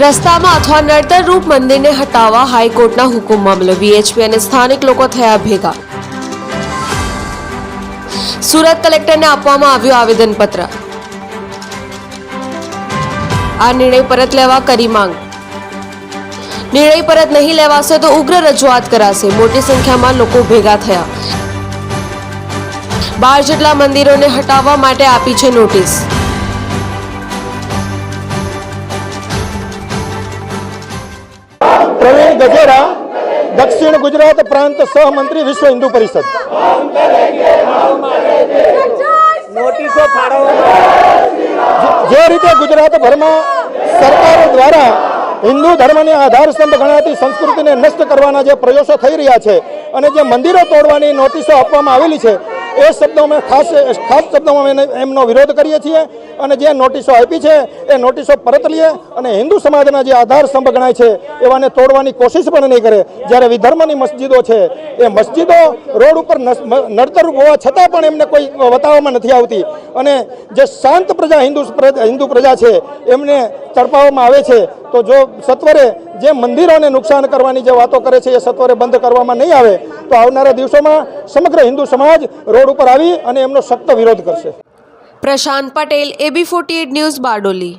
રસ્તામાં અથવા નડતરરૂપ મંદિરને હટાવવા હાઈકોર્ટના હુકમ મામલો વીએચપી અને સ્થાનિક લોકો થયા ભેગા. સુરત કલેક્ટરને આપવામાં આવ્યું આવેદનપત્ર. આ નિર્ણય પરત લેવા કરી માંગ. નિર્ણય પરત નહીં લેવાશે તો ઉગ્ર રજૂઆત કરાશે. મોટી સંખ્યામાં લોકો ભેગા થયા. બાર જેટલા મંદિરોને હટાવવા માટે આપી છે નોટિસ. પ્રવીણ ગજેરા દક્ષિણ ગુજરાત પ્રાંત સહમંત્રી વિશ્વ હિન્દુ પરિષદ. જે રીતે ગુજરાતભરમાં સરકારો દ્વારા હિન્દુ ધર્મને આધારસ્તંભ ગણાતી સંસ્કૃતિને નષ્ટ કરવાના જે પ્રયાસો થઈ રહ્યા છે અને જે મંદિરો તોડવાની નોટિસો આપવામાં આવેલી છે એ શબ્દો અમે ખાસ ખાસ શબ્દોમાં અમે એમનો વિરોધ કરીએ છીએ અને જે નોટિસો આપી છે, એ નોટિસો પરત લઈએ અને હિન્દુ સમાજના જે આધાર સ્તંભ ગણાય છે, એવાને તોડવાની કોશિશ પણ નહીં કરે. જ્યારે વિધર્મની મસ્જિદો છે, એ મસ્જિદો રોડ ઉપર નડતરરૂપ હોવા છતાં પણ એમને કોઈ બતાવવામાં નથી આવતી. અને જે શાંત પ્રજા હિન્દુ હિન્દુ પ્રજા છે, એમને તડપાવવામાં આવે છે, તો જો સત્વરે જે મંદિરોને નુકસાન કરવાની જે વાતો કરે છે, એ સત્વરે બંધ કરવામાં નહીં આવે. તો આવનારા દિવસોમાં સમગ્ર હિન્દુ સમાજ રોડ ઉપર આવી અને એમનો સખ્ત વિરોધ કરશે. Prashant Patel AB forty news Bardoli.